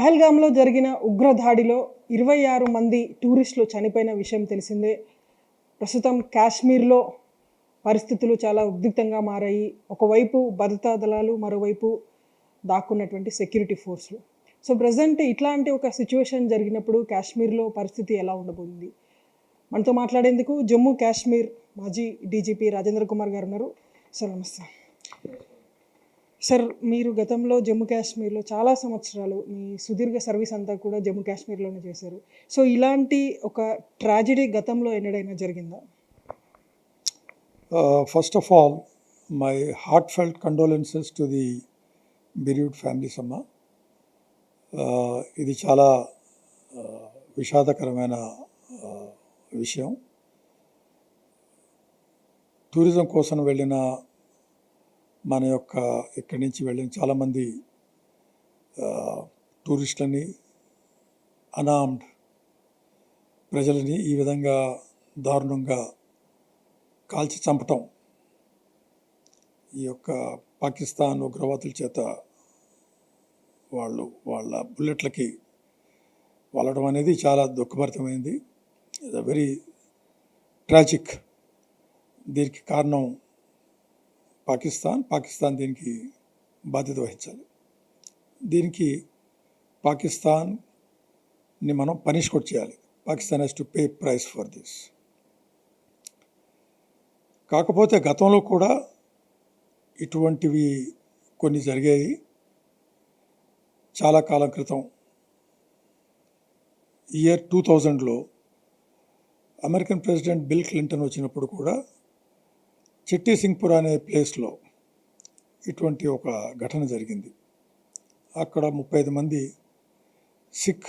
పహల్గామ్లో జరిగిన ఉగ్రదాడిలో ఇరవై ఆరు మంది టూరిస్టులు చనిపోయిన విషయం తెలిసిందే. ప్రస్తుతం కాశ్మీర్లో పరిస్థితులు చాలా ఉద్రిక్తంగా మారాయి. ఒకవైపు భద్రతా దళాలు మరోవైపు దాక్కున్నటువంటి సెక్యూరిటీ ఫోర్స్లు. సో ప్రజెంట్ ఇట్లాంటి ఒక సిచ్యువేషన్ జరిగినప్పుడు కాశ్మీర్లో పరిస్థితి ఎలా ఉండబోతుంది? మనతో మాట్లాడేందుకు జమ్మూ కాశ్మీర్ మాజీ డీజీపీ రాజేంద్ర కుమార్ గారు ఉన్నారు. సో నమస్తే. సార్ మీరు గతంలో జమ్మూ కాశ్మీర్లో చాలా సంవత్సరాలు మీ సుదీర్ఘ సర్వీస్ అంతా కూడా జమ్మూ కాశ్మీర్లోనే చేశారు. సో ఇలాంటి ఒక ట్రాజడీ గతంలో ఎన్నడైనా జరిగిందా? First of all my heartfelt condolences to the bereaved families అమ్మ. ఇది చాలా విషాదకరమైన విషయం. టూరిజం కోసం వెళ్ళిన మన యొక్క ఇక్కడి నుంచి వెళ్ళిన చాలామంది టూరిస్టులని అనామ్డ్ ప్రజలని ఈ విధంగా దారుణంగా కాల్చి చంపటం ఈ యొక్క పాకిస్తాన్ ఉగ్రవాదుల చేత వాళ్ళు వాళ్ళ బుల్లెట్లకి వాళ్ళడం అనేది చాలా దుఃఖభరితమైంది. వెరీ ట్రాజిక్ దీనికి కారణం పాకిస్తాన్ పాకిస్తాన్ దీనికి బాధ్యత వహించాలి. దీనికి పాకిస్తాన్ని మనం పనిష్ కూడా చేయాలి. Pakistan has to pay price for this కాకపోతే గతంలో కూడా ఇటువంటివి కొన్ని జరిగాయి చాలా కాలం క్రితం ఇయర్ టూ థౌజండ్లో అమెరికన్ ప్రెసిడెంట్ బిల్ క్లింటన్ వచ్చినప్పుడు కూడా చిట్టి సింగ్పూర్ అనే ప్లేస్లో ఇటువంటి ఒక ఘటన జరిగింది. అక్కడ ముప్పై ఐదు మంది సిక్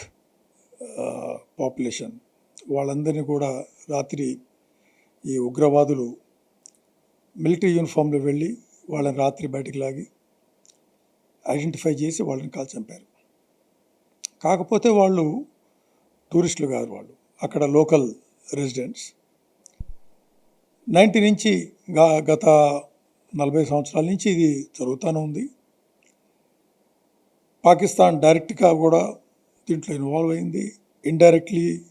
పాపులేషన్ వాళ్ళందరినీ కూడా రాత్రి ఈ ఉగ్రవాదులు మిలిటరీ యూనిఫామ్లో వెళ్ళి వాళ్ళని రాత్రి బయటికి లాగి ఐడెంటిఫై చేసి వాళ్ళని కాల్ చంపారు. కాకపోతే వాళ్ళు టూరిస్టులు కాదు వాళ్ళు. అక్కడ లోకల్ రెసిడెంట్స్. నైంటీ నుంచి గత నలభై సంవత్సరాల నుంచి ఇది జరుగుతూనే ఉంది. పాకిస్తాన్ డైరెక్ట్గా కూడా దీంట్లో ఇన్వాల్వ్ అయింది. ఇండైరెక్ట్లీ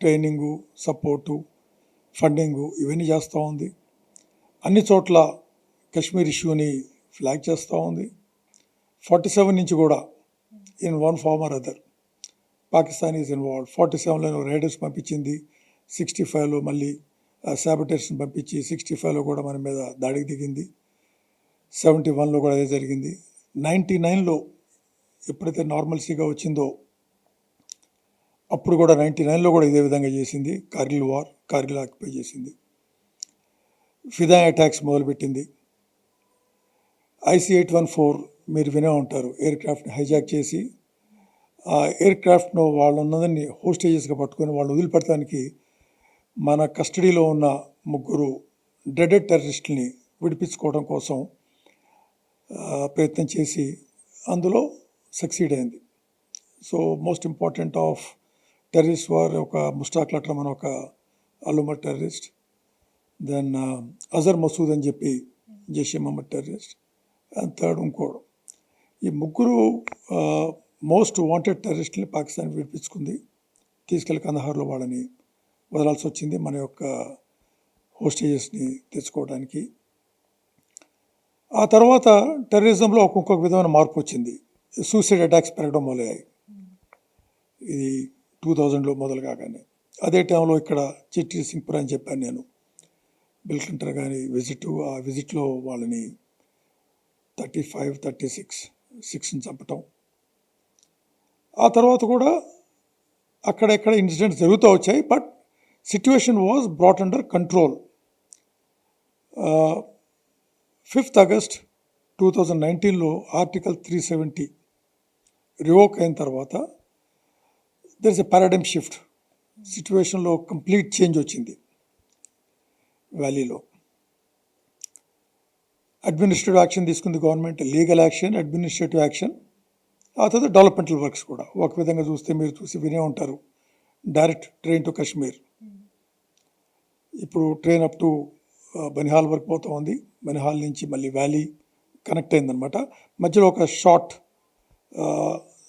ట్రైనింగు సపోర్టు ఫండింగు ఇవన్నీ చేస్తూ ఉంది. అన్ని చోట్ల కశ్మీర్ ఇష్యూని ఫ్లాగ్ చేస్తూ ఉంది. ఫార్టీ సెవెన్ నుంచి కూడా in one form or other. Pakistan is involve. Forty సెవెన్లో రైడర్స్ పంపించింది. సిక్స్టీ ఫైవ్లో మళ్ళీ శాబటర్స్ని పంపించి సిక్స్టీ ఫైవ్లో కూడా మన మీద దాడికి దిగింది. సెవెంటీ వన్లో కూడా అదే జరిగింది. నైంటీ నైన్లో ఎప్పుడైతే నార్మల్సీగా వచ్చిందో అప్పుడు కూడా నైంటీ నైన్లో కూడా ఇదే విధంగా చేసింది. కార్గిల్ వార్ కార్గిల్ ఆక్యుపై చేసింది. ఫిదా అటాక్స్ మొదలుపెట్టింది. ఐసీ ఎయిట్ వన్ ఫోర్ మీరు వినే ఉంటారు. ఎయిర్ క్రాఫ్ట్ని హైజాక్ చేసి ఆ ఎయిర్ క్రాఫ్ట్ను వాళ్ళు ఉన్నదాన్ని హోస్టేజెస్గా పట్టుకొని వాళ్ళు వదిలిపెట్టడానికి మన కస్టడీలో ఉన్న ముగ్గురు డ్రెడెడ్ టెర్రరిస్టుల్ని విడిపించుకోవడం కోసం ప్రయత్నం చేసి అందులో సక్సీడ్ అయింది. So most important of terrorist war ఒక ముస్టాక్ లట్లం అని ఒక అల్లుమర్ టెర్రరిస్ట్ దెన్ అజర్ మసూద్ అని చెప్పి Jaishe Mohammed terrorist and third ఇంకోడు ఈ ముగ్గురు మోస్ట్ వాంటెడ్ టెర్రరిస్ట్ని పాకిస్తాన్ విడిపించుకుంది. తీసుకెళ్ళి కందహార్లో వాళ్ళని వదలాల్సి వచ్చింది మన యొక్క హోస్టేజెస్ని తెచ్చుకోవడానికి. ఆ తర్వాత టెర్రరిజంలో ఒక్కొక్క విధమైన మార్పు వచ్చింది సూసైడ్ అటాక్స్ పెరగడం మొదలయ్యాయి. ఇది టూ థౌజండ్లో మొదలు కాగానే. అదే టైంలో ఇక్కడ చిట్టి సింగ్పూర్ అని చెప్పాను నేను. బిల్ క్లింటర్ కానీ విజిట్ ఆ విజిట్లో వాళ్ళని థర్టీ ఫైవ్ థర్టీ సిక్స్ సిక్స్ని చంపటం. ఆ తర్వాత కూడా అక్కడెక్కడ ఇన్సిడెంట్స్ జరుగుతూ వచ్చాయి. But situation was brought under control fifth August two thousand నైన్టీన్లో ఆర్టికల్ త్రీ సెవెంటీ రివోక్ అయిన తర్వాత there is a paradigm shift సిచ్యువేషన్లో కంప్లీట్ చేంజ్ వచ్చింది. వ్యాలీలో అడ్మినిస్ట్రేటివ్ యాక్షన్ తీసుకుంది government legal action administrative action ఆ తర్వాత డెవలప్మెంటల్ వర్క్స్ కూడా. ఒక విధంగా చూస్తే మీరు చూసి వినే ఉంటారు. డైరెక్ట్ ట్రైన్ టు కాశ్మీర్ ఇప్పుడు ట్రైన్ అప్ టు బనిహాల్ వరకు పోతూ ఉంది. బనిహాల్ నుంచి మళ్ళీ వ్యాలీ కనెక్ట్ అయిందనమాట మధ్యలో ఒక షార్ట్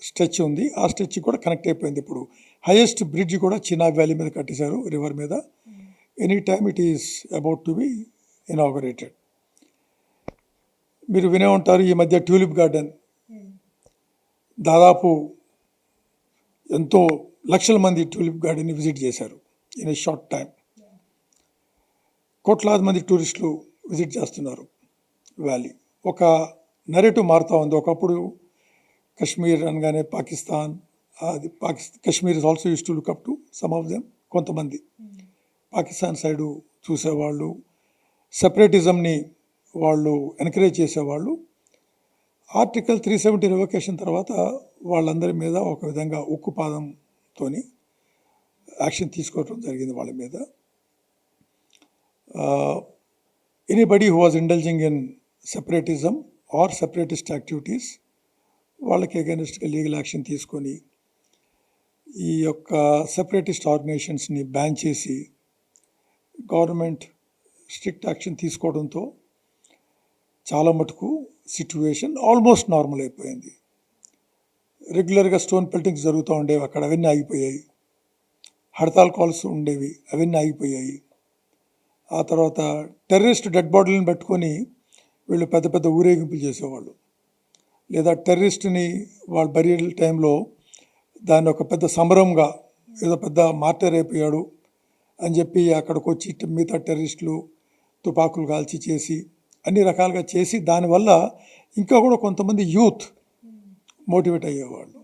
స్ట్రెచ్ uh, ఉంది. ఆ స్ట్రెచ్ కూడా కనెక్ట్ అయిపోయింది ఇప్పుడు. హైయెస్ట్ బ్రిడ్జ్ కూడా చిన్నా వ్యాలీ మీద కట్టేశారు రివర్ మీద. Any time it is about to be inaugurated మీరు వినే ఉంటారు ఈ మధ్య ట్యూలిప్ గార్డెన్ దాదాపు ఎంతో లక్షల మంది ట్యూలిప్ గార్డెన్ని విజిట్ చేశారు. ఇన్ ఏ షార్ట్ టైం కోట్లాది మంది టూరిస్టులు విజిట్ చేస్తున్నారు వ్యాలీ. ఒక నెరేటివ్ మారుతూ ఉంది. ఒకప్పుడు కశ్మీర్ అనగానే పాకిస్తాన్ అది Pakistan Kashmir is also use to look up to some of them కొంతమంది. పాకిస్తాన్ సైడు చూసేవాళ్ళు సెపరేటిజంని వాళ్ళు ఎంకరేజ్ చేసేవాళ్ళు. ఆర్టికల్ త్రీ సెవెంటీ రివకేషన్ తర్వాత వాళ్ళందరి మీద ఒక విధంగా ఉక్కు పాదంతో యాక్షన్ తీసుకోవటం జరిగింది వాళ్ళ మీద. Anybody who was indulging in separatism or separatist activities వాళ్ళకి అగెనిస్ట్గా లీగల్ యాక్షన్ తీసుకొని ఈ యొక్క సెపరేటిస్ట్ ఆర్గనైజేషన్స్ని బ్యాన్ చేసి గవర్నమెంట్ స్ట్రిక్ట్ యాక్షన్ తీసుకోవడంతో చాలా మటుకు సిట్యువేషన్ ఆల్మోస్ట్ నార్మల్ అయిపోయింది. రెగ్యులర్గా స్టోన్ పెల్టింగ్స్ జరుగుతూ ఉండేవి అక్కడ అవన్నీ ఆగిపోయాయి. హడతాల్ కాల్స్ ఉండేవి అవన్నీ ఆగిపోయాయి. ఆ తర్వాత టెర్రరిస్ట్ డెడ్ బాడీలను పెట్టుకొని వీళ్ళు పెద్ద పెద్ద ఊరేగింపులు చేసేవాళ్ళు. లేదా టెర్రరిస్ట్ని వాళ్ళ బరియల్ టైంలో దాన్ని ఒక పెద్ద సంబరంగా ఏదో పెద్ద మార్టర్ అయిపోయాడు అని చెప్పి అక్కడికి వచ్చి మిగతా టెర్రరిస్టులు తుపాకులు కాల్చి చేసి అన్ని రకాలుగా చేసి దానివల్ల ఇంకా కూడా కొంతమంది యూత్ మోటివేట్ అయ్యేవాళ్ళు.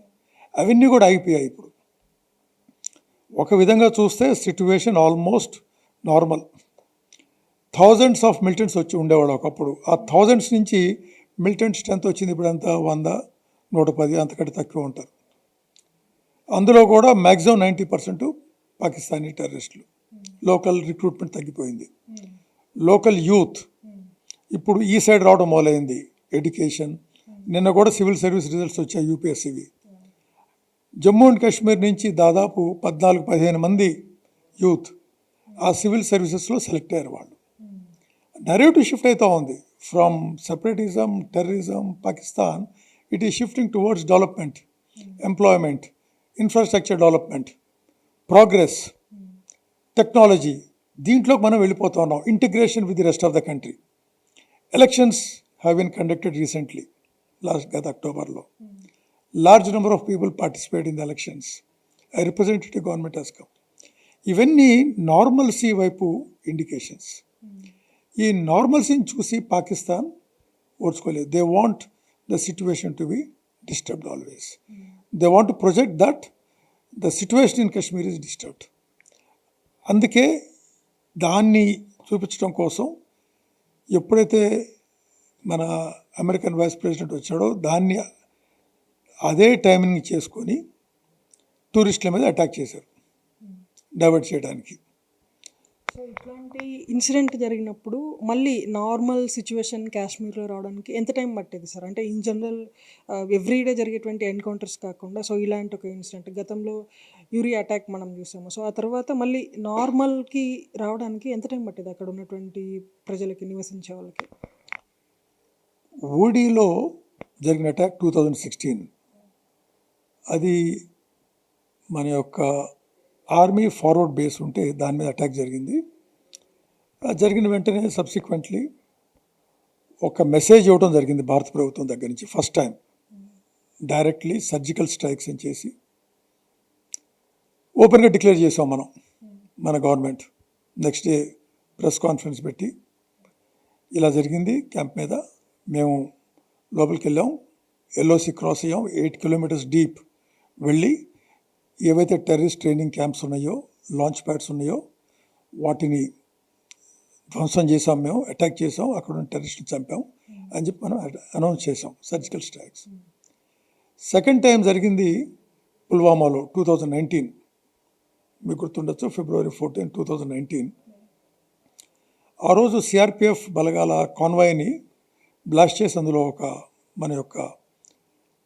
అవన్నీ కూడా అయిపోయాయి ఇప్పుడు. ఒక విధంగా చూస్తే situation almost normal. Thousands of militants వచ్చి ఉండేవాడు ఒకప్పుడు. ఆ థౌజండ్స్ నుంచి మిలిటెంట్ స్ట్రెంత్ వచ్చింది ఇప్పుడు ఎంత? వంద నూట పది అంతకంటే తక్కువ ఉంటారు. అందులో కూడా మ్యాక్సిమం నైంటీ పర్సెంట్ పాకిస్తానీ టెర్రరిస్టులు. లోకల్ రిక్రూట్మెంట్ తగ్గిపోయింది. లోకల్ యూత్ ఇప్పుడు ఈ సైడ్ రావడం మొదలైంది. ఎడ్యుకేషన్. నిన్న కూడా సివిల్ సర్వీస్ రిజల్ట్స్ వచ్చాయి యూపీఎస్సీవి. జమ్మూ అండ్ కాశ్మీర్ నుంచి దాదాపు పద్నాలుగు పదిహేను మంది యూత్ ఆ సివిల్ సర్వీసెస్లో సెలెక్ట్ అయ్యారు వాళ్ళు. నరేటివ్ షిఫ్ట్ అవుతూ ఉంది. From separatism terrorism Pakistan it is shifting towards development employment infrastructure development progress technology దీంట్లోకి మనం వెళ్ళిపోతూ ఉన్నాం. Integration with the rest of the country elections have been conducted recently last గత అక్టోబర్లో large number of people participate in the elections I representative government has come ఇవన్నీ normalcy వైపు indications ఈ నార్మల్సీని చూసి Pakistan ఓడ్చుకోలేదు. They want the situation to be disturbed always they want to project that the situation in Kashmir is disturbed అందుకే దాన్ని చూపించడం కోసం ఎప్పుడైతే మన అమెరికన్ వైస్ ప్రెసిడెంట్ వచ్చాడో దాన్ని అదే టైమింగ్ చేసుకొని టూరిస్టుల మీద అటాక్ చేశారు. డైవర్ట్ చేయడానికి. సో ఇట్లాంటి ఇన్సిడెంట్ జరిగినప్పుడు మళ్ళీ నార్మల్ సిచ్యువేషన్ కాశ్మీర్లో రావడానికి ఎంత టైం పట్టేది సార్? అంటే ఇన్ జనరల్ ఎవ్రీడే జరిగేటువంటి ఎన్కౌంటర్స్ కాకుండా సో ఇలాంటి ఒక ఇన్సిడెంట్ గతంలో యూరియా అటాక్ మనం చూసాము. సో ఆ తర్వాత మళ్ళీ నార్మల్కి రావడానికి ఎంత టైం పట్టేది అక్కడ ఉన్నటువంటి ప్రజలకి నివసించే వాళ్ళకి? ఓడీలో జరిగిన అటాక్ టూ థౌజండ్ సిక్స్టీన్. అది మన యొక్క ఆర్మీ ఫార్వర్డ్ బేస్ ఉంటే దాని మీద అటాక్ జరిగింది. జరిగిన వెంటనే సబ్సిక్వెంట్లీ ఒక మెసేజ్ ఇవ్వడం జరిగింది భారత ప్రభుత్వం దగ్గర నుంచి. First time directly surgical strikes అని చేసి ఓపెన్గా డిక్లేర్ చేసాం మనం మన government. Next day press conference పెట్టి ఇలా జరిగింది క్యాంప్ మీద. మేము లోపలికి వెళ్ళాం ఎల్ఓసి క్రాస్ అయ్యాం ఎయిట్ కిలోమీటర్స్ డీప్ వెళ్ళి ఏవైతే టెర్రరిస్ట్ ట్రైనింగ్ క్యాంప్స్ ఉన్నాయో లాంచ్ ప్యాడ్స్ ఉన్నాయో వాటిని ధ్వంసం చేసాం మేము అటాక్ చేసాం అక్కడ ఉన్న టెర్రరిస్ట్ని చంపాం అని చెప్పి మనం అనౌన్స్ చేసాం సర్జికల్ స్ట్రైక్స్ సెకండ్ టైం జరిగింది పుల్వామాలో టూ థౌజండ్ నైన్టీన్ మీకు గుర్తుండొచ్చు February fourteen two thousand nineteen ఆ రోజు సిఆర్పిఎఫ్ బలగాల కాన్వాయ్ని బ్లాస్ట్ చేసి అందులో ఒక మన యొక్క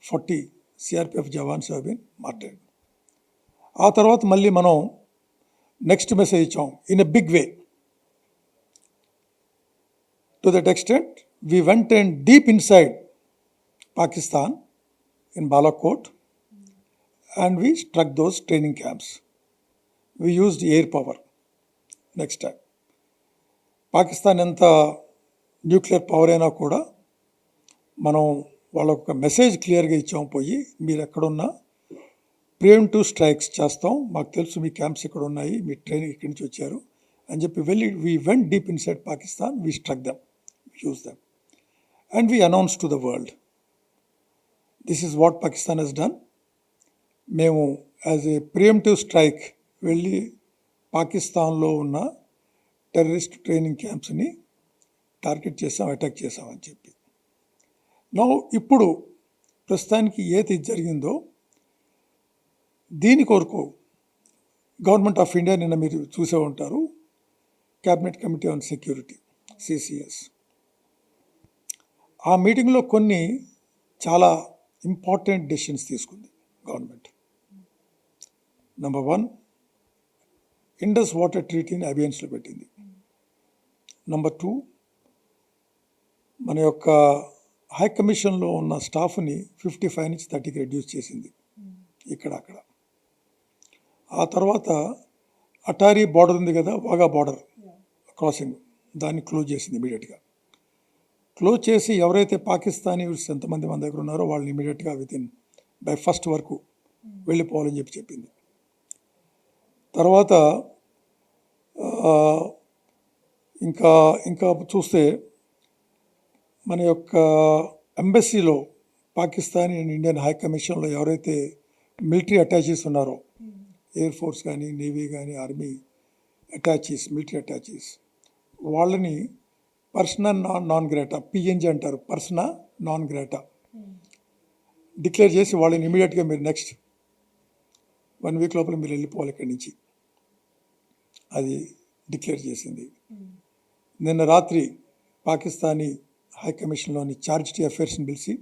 forty CRPF jawans have been martyred ఆ తర్వాత మళ్ళీ మనం నెక్స్ట్ మెసేజ్ ఇచ్చాం in a big way to that extent we went and deep inside Pakistan in Balakot and we struck those training camps. We used air power next time. Pakistan ఎంత nuclear power అయినా కూడా మనం వాళ్ళకు ఒక message క్లియర్గా ఇచ్చాము పోయి మీరు ఎక్కడున్నా ప్రివెంటివ్ స్ట్రైక్స్ చేస్తాం. మాకు తెలుసు మీ క్యాంప్స్ ఇక్కడ ఉన్నాయి. మీ ట్రైనింగ్ ఇక్కడి నుంచి వచ్చారు. అని చెప్పి వెళ్ళి we went deep inside Pakistan we struck them uses them and we announce to the world this is what Pakistan has done మేము యాజ్ ఏ ప్రియంటివ్ స్ట్రైక్ వెళ్ళి పాకిస్తాన్లో ఉన్న టెర్రరిస్ట్ ట్రైనింగ్ క్యాంప్స్ని టార్గెట్ చేసాం అటాక్ చేసామని చెప్పి. నా ఇప్పుడు ప్రస్తుతానికి ఏది జరిగిందో దీని కొరకు గవర్నమెంట్ ఆఫ్ ఇండియా నిన్న మీరు చూసే ఉంటారు. Cabinet committee on security CCS ఆ మీటింగ్లో కొన్ని చాలా ఇంపార్టెంట్ డెసిషన్స్ తీసుకుంది government. Number one Indus water ట్రీటీని అబియన్స్లో పెట్టింది. నెంబర్ టూ మన యొక్క హై కమిషన్లో ఉన్న స్టాఫ్ని ఫిఫ్టీ ఫైవ్ నుంచి థర్టీకి రెడ్యూస్ చేసింది. ఇక్కడ అక్కడ ఆ తర్వాత అటారీ బార్డర్ ఉంది కదా వాగా బార్డర్ క్రాసింగ్. దాన్ని క్లోజ్ చేసింది ఇమీడియట్గా. క్లోజ్ చేసి ఎవరైతే పాకిస్తానీస్ ఎంతమంది మన దగ్గర ఉన్నారో వాళ్ళని ఇమీడియట్గా వితిన్ బై ఫస్ట్ వరకు వెళ్ళిపోవాలని చెప్పి చెప్పింది. తర్వాత ఇంకా ఇంకా చూస్తే మన యొక్క ఎంబసీలో పాకిస్తానీ అండ్ ఇండియన్ హై కమిషన్లో ఎవరైతే మిలిటరీ అటాచీస్ ఉన్నారో ఎయిర్ ఫోర్స్ కానీ నేవీ కానీ ఆర్మీ అటాచీస్ మిలిటరీ అటాచీస్ వాళ్ళని persona non non grata PNG అంటారు పర్సనా నాన్ గ్రేటా డిక్లేర్ చేసి వాళ్ళని ఇమీడియట్గా మీరు నెక్స్ట్ వన్ వీక్ లోపల మీరు వెళ్ళిపోవాలి ఇక్కడి నుంచి. అది డిక్లేర్ చేసింది. నిన్న రాత్రి పాకిస్తానీ హై కమిషన్లోని చార్జిటీ అఫేర్స్ని పిలిచి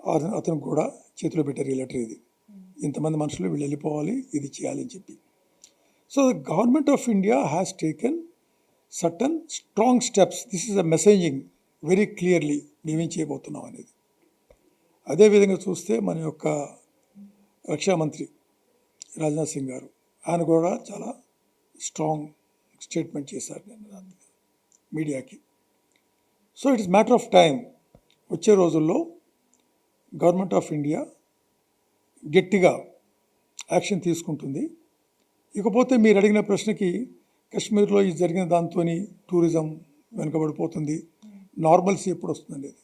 అతను అతను కూడా చేతిలో పెట్టారు ఈ లెటర్ ఇది. ఇంతమంది మనుషులు వీళ్ళు వెళ్ళిపోవాలి ఇది చేయాలని చెప్పి. So the government of India has taken certain strong steps this is a messaging very clearly మేమేం చేయబోతున్నాం అనేది. అదేవిధంగా చూస్తే మన యొక్క రక్షా మంత్రి రాజ్నాథ్ సింగ్ గారు ఆయన కూడా చాలా స్ట్రాంగ్ స్టేట్మెంట్ చేశారు నిన్న మీడియాకి. So it is matter of time వచ్చే రోజుల్లో గవర్నమెంట్ ఆఫ్ ఇండియా గట్టిగా యాక్షన్ తీసుకుంటుంది. ఇకపోతే మీరు అడిగిన ప్రశ్నకి కశ్మీర్లో ఇది జరిగిన దాంతో టూరిజం వెనుకబడిపోతుంది. నార్మల్సీ ఎప్పుడు వస్తుంది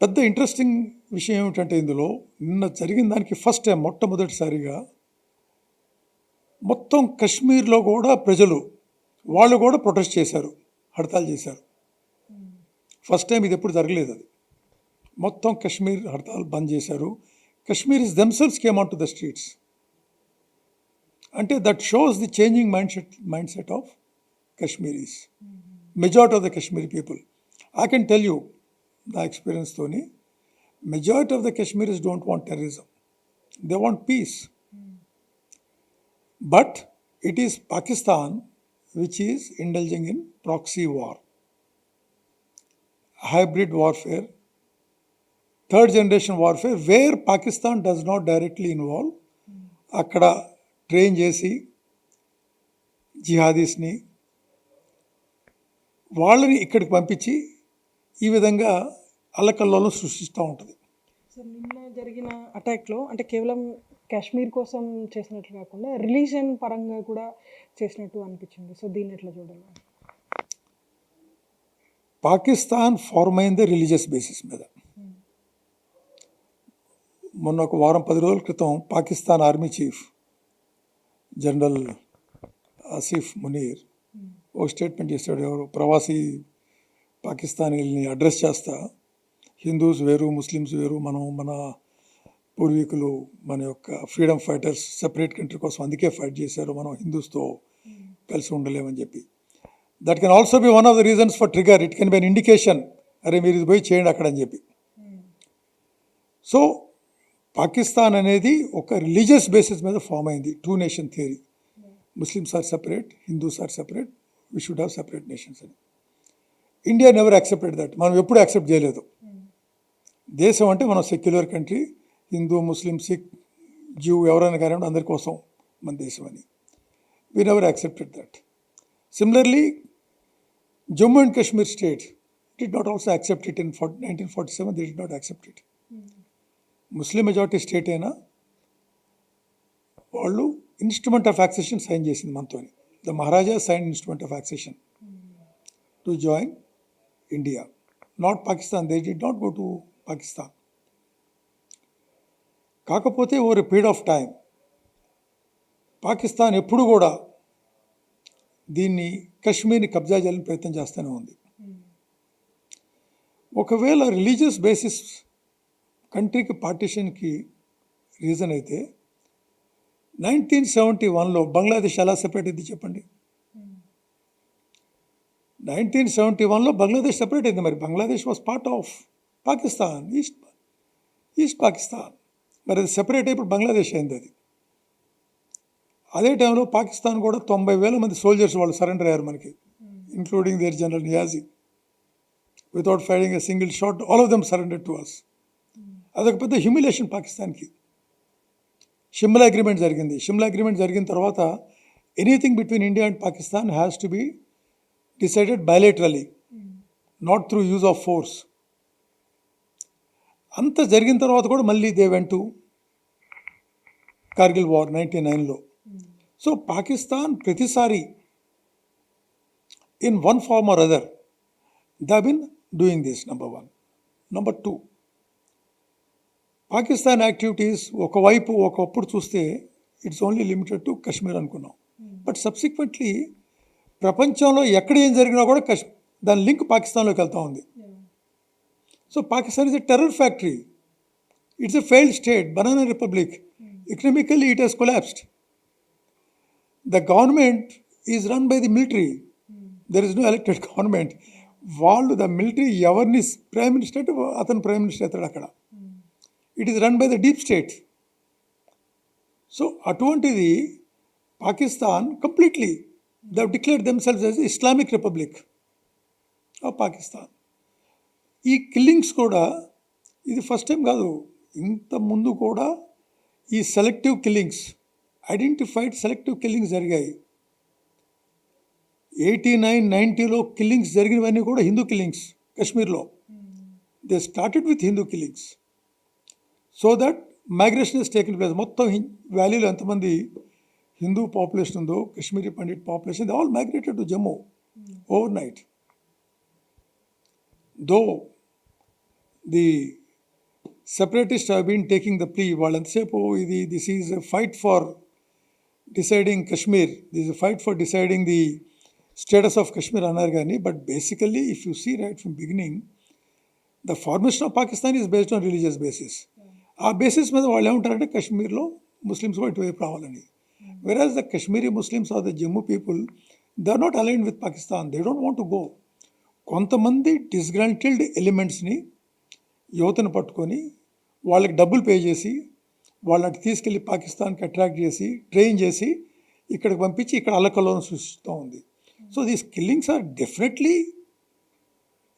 పెద్ద ఇంట్రెస్టింగ్ విషయం ఏమిటంటే ఇందులో నిన్న జరిగిన దానికి ఫస్ట్ టైం మొట్టమొదటిసారిగా మొత్తం కశ్మీర్లో కూడా ప్రజలు వాళ్ళు కూడా ప్రొటెస్ట్ చేశారు హడతాలు చేశారు. ఫస్ట్ టైం ఇది ఎప్పుడు జరగలేదు అది. మొత్తం కశ్మీర్ హడతాలు బంద్ చేశారు. Kashmir is themselves came on to the streets అంటే that shows the changing mindset mindset of Kashmiris majority of the Kashmiri people I can tell you నా ఎక్స్పీరియన్స్తోని majority of the Kashmiris don't want terrorism they want peace but it is Pakistan which is indulging in proxy war hybrid warfare, third generation warfare, where Pakistan does not directly involve, అక్కడ train చేసి జిహాదీస్ని వాళ్ళని ఇక్కడికి పంపించి ఈ విధంగా అల్లకల్లోలం సృష్టిస్తూ ఉంటుంది. సార్ నిన్న జరిగిన అటాక్లో అంటే కేవలం కాశ్మీర్ కోసం చేసినట్లు కాకుండా రిలీజన్ పరంగా కూడా చేసినట్టు అనిపించింది. సో దీన్ని ఎట్లా చూడాలి పాకిస్తాన్ ఫార్మ్ అయిందే రిలీజియస్ బేసిస్ మీద. మొన్న ఒక వారం పది రోజుల క్రితం Pakistan army chief general Asif Munir ఒక స్టేట్మెంట్ చేశాడు. ఎవరు? ప్రవాసీ పాకిస్తానీల్ని అడ్రస్ చేస్తా. హిందూస్ వేరు ముస్లిమ్స్ వేరు మనం మన పూర్వీకులు మన యొక్క ఫ్రీడమ్ ఫైటర్స్ సెపరేట్ కంట్రీ కోసం అందుకే ఫైట్ చేశారు. మనం హిందూస్తో కలిసి ఉండలేమని చెప్పి. That can also be one of the reasons for trigger. It can be an indication. అరే మీరు ఇది పోయి చేయండి అక్కడ అని చెప్పి. సో పాకిస్తాన్ అనేది ఒక రిలీజియస్ బేసిస్ మీద ఫామ్ అయింది. Two nation theory. Muslims are separate Hindus are separate we should have separate nations అని. ఇండియా నెవర్ యాక్సెప్టెడ్ దట్ మనం ఎప్పుడు యాక్సెప్ట్ చేయలేదు. దేశం అంటే మనం secular country Hindu Muslim Sikh Jew ఎవరైనా కానివ్వండి అందరి కోసం మన దేశం అని. We never accepted that similarly Jammu and Kashmir state did not also accept it in nineteen forty seven they not accept it Muslim majority state అయినా వాళ్ళు instrument of accession sign చేసింది మనతో the maharaja sign instrument of accession to join India not Pakistan they did not go to Pakistan కాకపోతే over period of time Pakistan ఎప్పుడు కూడా దీన్ని కశ్మీర్ని కబ్జా చేయాలని ప్రయత్నం చేస్తూనే ఉంది. ఒకవేళ రిలీజియస్ బేసిస్ కంట్రీకి పార్టీషన్కి రీజన్ అయితే నైన్టీన్ సెవెంటీ వన్లో బంగ్లాదేశ్ ఎలా సెపరేట్ అయింది చెప్పండి? నైన్టీన్ సెవెంటీ వన్లో బంగ్లాదేశ్ సెపరేట్ అయింది మరి. Bangladesh was part of Pakistan east east Pakistan. మరి అది సెపరేట్ అయిపోయి బంగ్లాదేశ్ అయింది అది. అదే టైంలో పాకిస్తాన్ కూడా తొంభై వేల మంది సోల్జర్స్ వాళ్ళు సరెండర్ అయ్యారు మనకి including their general Niazi. Without firing a single shot all of them surrender to us. అదొక పెద్ద హ్యూమిలేషన్ పాకిస్తాన్కి. షిమ్లా అగ్రిమెంట్ జరిగింది. షిమ్లా అగ్రిమెంట్ జరిగిన తర్వాత anything between India and Pakistan has to be decided bilaterally not through use of force అంత జరిగిన తర్వాత కూడా మళ్ళీ they went Kargil war ninety నైన్లో సో పాకిస్తాన్ ప్రతిసారి in one form or other they been doing this number one number two Pakistan activities ఒకవైపు ఒకప్పుడు చూస్తే it's only limited to Kashmir అనుకున్నాం. బట్ సబ్సిక్వెంట్లీ ప్రపంచంలో ఎక్కడ ఏం జరిగినా కూడా కశ్ దాని లింక్ పాకిస్తాన్లోకి వెళ్తూ ఉంది. So Pakistan is a terror factory it's a failed state banana republic economically it has collapsed the government is run by the military there is no elected government వాళ్ళు ద మిలిటరీ ఎవరిని prime minister అంటే అతను prime minister అవుతాడు అక్కడ. It is run by the deep state so అటువంటిది Pakistan completely the declare themselves as Islamic republic of Pakistan ఈ killings కూడా ఇది ఫస్ట్ టైం కాదు ఇంత ముందు కూడా ఈ selective killings identified selective killings జరిగాయి. ఎయిటీ నైన్ నైంటీలో కిల్లింగ్స్ జరిగినవన్నీ కూడా హిందూ కిల్లింగ్స్ కశ్మీర్లో they started with Hindu killings so that migration is taking place మొత్తం వ్యాలీలో ఎంతమంది హిందూ పాపులేషన్ ఉందో Kashmiri Pandit population they all migrated to Jammu overnight though the separatist have been taking the plea వాళ్ళు ఎంతసేపు ఇది this is fight for deciding Kashmir this fight for deciding the status of Kashmir అన్నారు కానీ but basically if you see right from beginning the formation of Pakistan is based on religious basis ఆ basis మీద వాళ్ళు ఏమంటారంటే కశ్మీర్లో Muslims కూడా ఇటువైపు రావాలని. Whereas the Kashmiri Muslims are the Jammu people they are not aligned with Pakistan they don't want to go కొంతమంది disgruntled ఎలిమెంట్స్ని యువతను పట్టుకొని వాళ్ళకి డబ్బులు పే చేసి వాళ్ళని తీసుకెళ్ళి పాకిస్తాన్కి అట్రాక్ట్ చేసి ట్రైన్ చేసి ఇక్కడికి పంపించి ఇక్కడ అల్లకల్లోనం సృష్టిస్తూ ఉంది. So these killings are definitely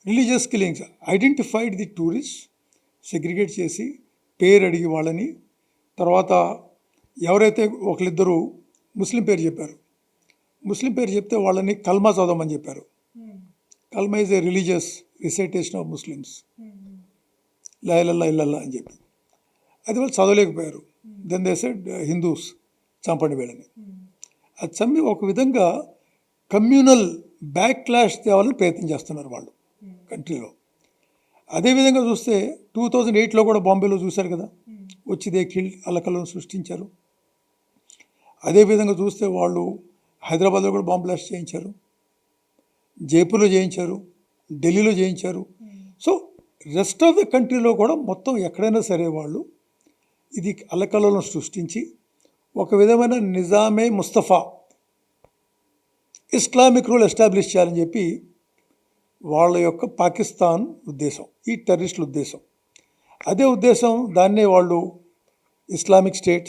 religious killings identified the tourist segregate చేసి పేరు అడిగి వాళ్ళని. తర్వాత ఎవరైతే ఒకరిద్దరు ముస్లిం పేరు చెప్పారు ముస్లిం పేరు చెప్తే వాళ్ళని కల్మా చదవమని చెప్పారు. Kalma is a religious recitation of Muslims. లయలల్లా ఇల్లల్లా అని చెప్పి. అది వాళ్ళు చదవలేకపోయారు. దెన్ దే సెడ్ హిందూస్ చంపండి వీళ్ళని. అది చంపి ఒక విధంగా కమ్యూనల్ బ్యాక్ క్లాష్ తేవాలని ప్రయత్నం చేస్తున్నారు వాళ్ళు. కంట్రీలో అదేవిధంగా చూస్తే టూ థౌజండ్ ఎయిట్లో కూడా బాంబేలో చూశారు కదా. వచ్చి దే కిల్ సృష్టించారు. అదేవిధంగా చూస్తే వాళ్ళు హైదరాబాద్లో కూడా బాంబు బ్లాస్ట్ చేయించారు. జైపూర్లో చేయించారు. ఢిల్లీలో చేయించారు. సో రెస్ట్ ఆఫ్ ద కంట్రీలో కూడా మొత్తం ఎక్కడైనా సరే వాళ్ళు ఇది అలకలను సృష్టించి ఒక విధమైన నిజామే ముస్తఫా ఇస్లామిక్ రూల్ ఎస్టాబ్లిష్ చేయాలని చెప్పి వాళ్ళ యొక్క పాకిస్తాన్ ఉద్దేశం ఈ టెర్రరిస్టుల ఉద్దేశం. అదే ఉద్దేశం దాన్నే వాళ్ళు ఇస్లామిక్ స్టేట్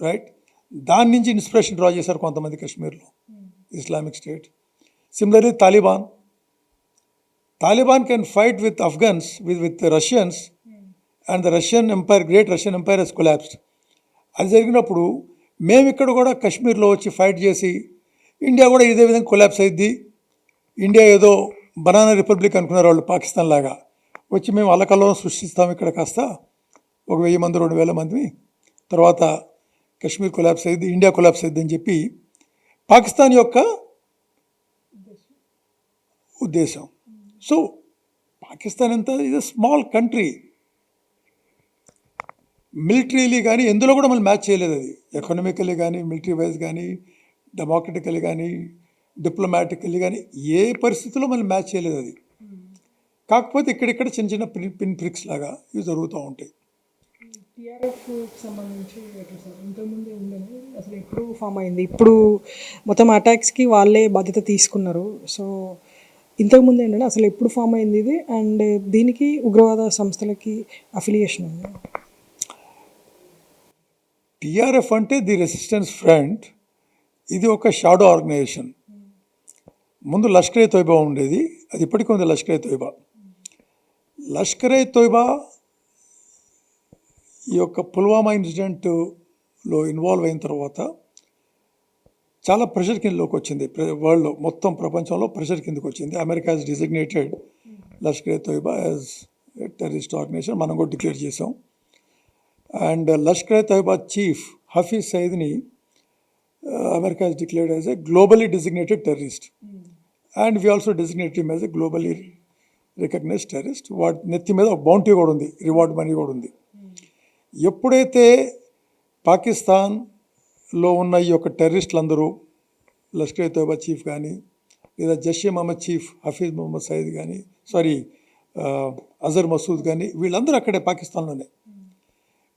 రైట్? దాని నుంచి ఇన్స్పిరేషన్ డ్రా చేశారు కొంతమంది కాశ్మీర్లో Islamic state. Similarly Taliban. Taliban can fight with Afghans with with Russians and the Russian empire great Russian empire has collapsed అది జరిగినప్పుడు మేము ఇక్కడ కూడా కశ్మీర్లో వచ్చి ఫైట్ చేసి ఇండియా కూడా ఇదే విధంగా కొలాప్స్ అయింది ఇండియా ఏదో బనానా రిపబ్లిక్ అనుకున్నారు వాళ్ళు పాకిస్తాన్ లాగా. వచ్చి మేము అల్లకల్లోలం సృష్టిస్తాం ఇక్కడ కాస్త. ఒక వెయ్యి మంది రెండు వేల మంది. తర్వాత కశ్మీర్ కొలాబ్స్ అయింది ఇండియా కొలాబ్స్ అయింది అని చెప్పి పాకిస్తాన్ యొక్క ఉద్దేశం. సో పాకిస్తాన్ ఎంత ఇది స్మాల్ కంట్రీ. మిలిటరీలీ కానీ ఎందులో కూడా మనం మ్యాచ్ చేయలేదు అది. ఎకనామికలీ కానీ మిలిటరీ వైజ్ కానీ డెమోక్రటికలీ కానీ డిప్లొమాటికల్లీ కానీ ఏ పరిస్థితుల్లో మళ్ళీ మ్యాచ్ చేయలేదు అది. కాకపోతే ఇక్కడిక్కడ చిన్న చిన్న పిన్ పిన్ ప్రిక్స్ లాగా ఇవి జరుగుతూ ఉంటాయి. సంబంధించి అసలు ఎప్పుడు ఫామ్ అయింది? ఇప్పుడు మొత్తం అటాక్స్కి వాళ్ళే బాధ్యత తీసుకున్నారు. సో ఇంతకుముందు ఏంటంటే అసలు ఎప్పుడు ఫామ్ అయింది ఇది? అండ్ దీనికి ఉగ్రవాద సంస్థలకి అఫిలియేషన్ ఉంది? టిఆర్ఎఫ్ అంటే ది రెసిస్టెన్స్ ఫ్రంట్ ఇది ఒక షాడో ఆర్గనైజేషన్ ముందు లష్కరే తోయిబా ఉండేది. అది ఇప్పటికీ ఉంది లష్కరే తోయిబా. లష్కరే తోయిబా ఈ యొక్క పుల్వామా ఇన్సిడెంట్లో ఇన్వాల్వ్ అయిన తర్వాత చాలా ప్రెషర్ కిందలోకి వచ్చింది. వరల్డ్లో మొత్తం ప్రపంచంలో ప్రెషర్ కిందకి వచ్చింది America has designated Lashkare Taiba as terrorist organisation మనం కూడా డిక్లేర్ చేసాం అండ్ లష్కరే తోయిబా చీఫ్ హఫీజ్ సయీద్ని uh, America declared as a globally designated terrorist and we also designate him as a globally globally recognized వాటి నెత్తి మీద ఒక బౌంటీ కూడా ఉంది రివార్డ్ మనీ కూడా ఉంది. ఎప్పుడైతే పాకిస్తాన్లో ఉన్న ఈ యొక్క టెర్రరిస్టులు అందరూ లష్కర్ తోబా చీఫ్ కానీ లేదా జషే మహమ్మద్ చీఫ్ హఫీజ్ మొహమ్మద్ సయీద్ కానీ సారీ అజర్ మసూద్ కానీ వీళ్ళందరూ అక్కడే పాకిస్తాన్లోనే.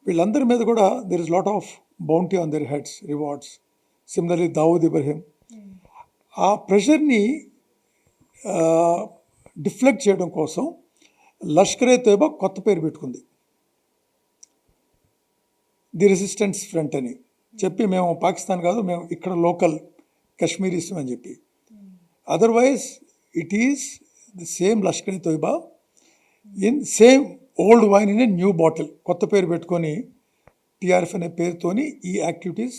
వీళ్ళందరి మీద కూడా there is lot of bounty on their heads rewards similarly Dawood Ibrahim ఆ ప్రెషర్ని డిఫ్లెక్ట్ చేయడం కోసం లష్కరే తోయబా కొత్త పేరు పెట్టుకుంది. ది రెసిస్టెన్స్ ఫ్రంట్ అని చెప్పి మేము పాకిస్తాన్ కాదు మేము ఇక్కడ లోకల్ కశ్మీరీస్ అని చెప్పి. Otherwise it is the same Lashkare Taiba in same old wine in a new bottle కొత్త పేరు పెట్టుకొని టీఆర్ఎఫ్ అనే పేరుతోని ఈ యాక్టివిటీస్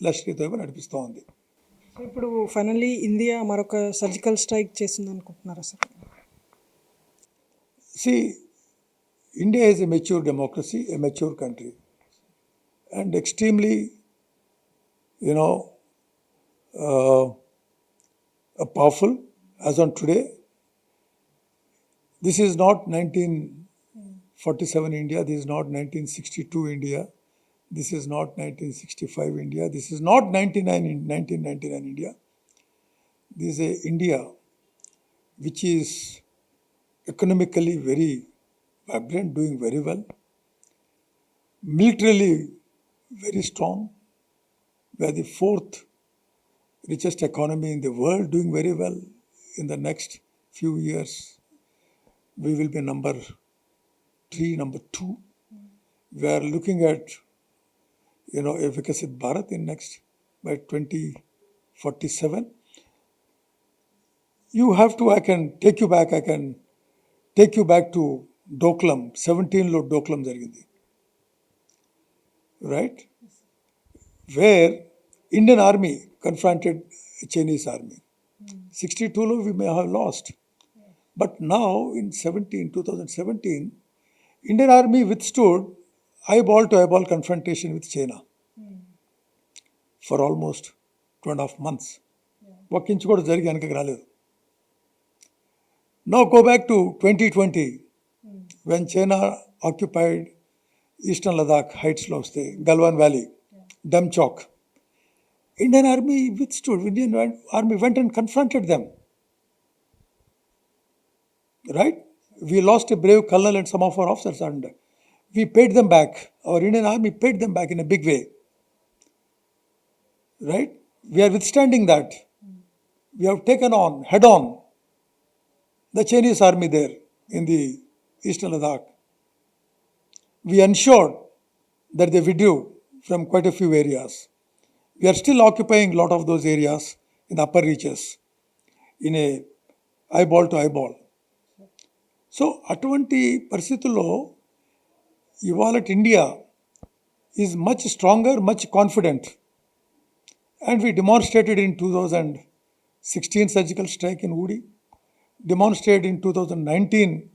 లష్కరే తోయబా నడిపిస్తూ ఉంది. ఇప్పుడు ఫైనల్లీ ఇండియా మరొక సర్జికల్ స్ట్రైక్ చేసింది అనుకుంటున్నారా sir see India is a mature democracy a mature country and extremely you know powerful as on today this is not 1947 India, this is not 1962 India, this is not 1965 India, this is not 99 in 1999 India. This is a India which is economically very vibrant, doing very well, militarily very strong. We are the fourth richest economy in the world, doing very well in the next few years we will be number three, number two. We are looking at, you know, a Vikasit Bharat in next by 2047. You have to, I can take you back, I can take you back to Doklam, 17 లో Doklam జరిగింది right? Where Indian army confronted Chinese army. 62 లో we may have lost. But now in 17, 2017, Indian Army withstood eyeball to eyeball confrontation with China for almost two and a half months. ఒక్క ఇంచు కూడా జరిగి వెనకకి రాలేదు no go back to twenty twenty when China occupied eastern Ladakh హైట్స్లో వస్తే Galwan valley Demchok Indian army withstood Indian army వెంట and confronted them right? We lost a brave colonel and some of our officers, and we paid them back. Our Indian Army paid them back in a big way. Right? We are withstanding that. We have taken on, head on, the Chinese army there in the eastern Ladakh. We ensured that they withdrew from quite a few areas. We are still occupying a lot of those areas in the upper reaches in a eyeball to eyeball. So అటువంటి పరిస్థితుల్లో ఇవాళ India is much stronger much confident and we demonstrated in two thousand sixteen surgical strike in Uri demonstrated in 2019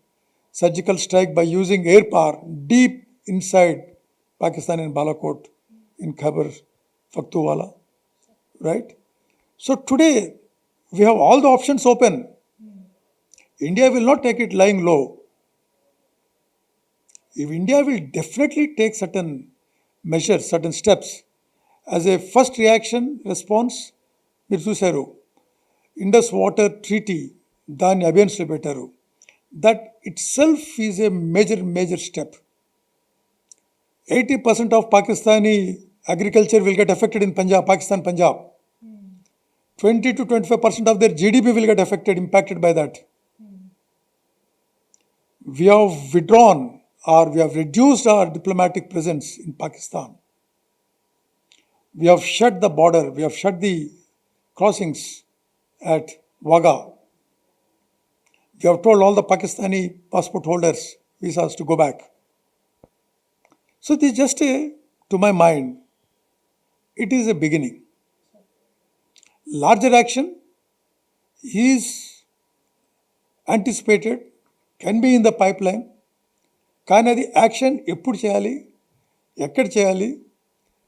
surgical strike by using air power deep inside Pakistan in Balakot, in Khyber, Faktuwala, right? So today we have all the options open. India will not take it lying low. If India will definitely take certain measures, certain steps, as a first reaction response, మీరు చూశారు Indus water treaty దాన్ని అబియన్స్లో పెట్టారు that itself is a major major step eighty percent of Pakistani agriculture will get affected in Punjab Pakistan Punjab twenty to twenty five percent of their GDP will get affected impacted by that we have withdrawn or we have reduced our diplomatic presence in Pakistan. We have shut the border, we have shut the crossings at Wagah. We have told all the Pakistani passport holders visas to go back. So this is just a, to my mind, it is a beginning. Larger action is anticipated, can be in the pipeline, కానీ అది action ఎప్పుడు చేయాలి? ఎక్కడ చేయాలి?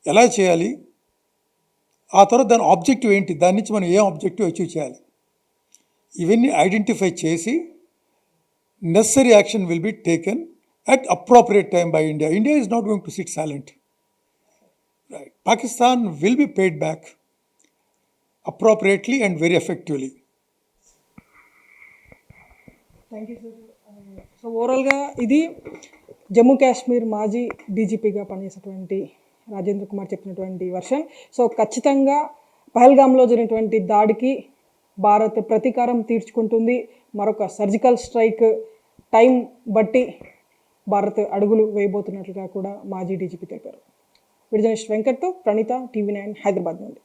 ఎలా చేయాలి? ఆ తర్వాత దాని ఆబ్జెక్టివ్ ఏంటి? దాని నుంచి మనం ఏ ఆబ్జెక్టివ్ అచీవ్ చేయాలి? ఇవన్నీ ఐడెంటిఫై చేసి necessary action will be taken at appropriate time by India India is not going to sit silent right Pakistan will be paid back appropriately and very effectively thank you sir so ఓవరాల్గా ఇది జమ్మూ కాశ్మీర్ మాజీ డీజీపీగా పనిచేసినటువంటి రాజేంద్ర కుమార్ చెప్పినటువంటి version. So ఖచ్చితంగా పహల్గామ్లో జరిగినటువంటి దాడికి భారత్ ప్రతీకారం తీర్చుకుంటుంది. మరొక సర్జికల్ స్ట్రైక్ టైం బట్టి భారత్ అడుగులు వేయబోతున్నట్లుగా కూడా మాజీ డీజీపీ తెలిపారు. విడుదల వెంకట్తో ప్రణీత టీవీ నైన్ హైదరాబాద్ నుండి.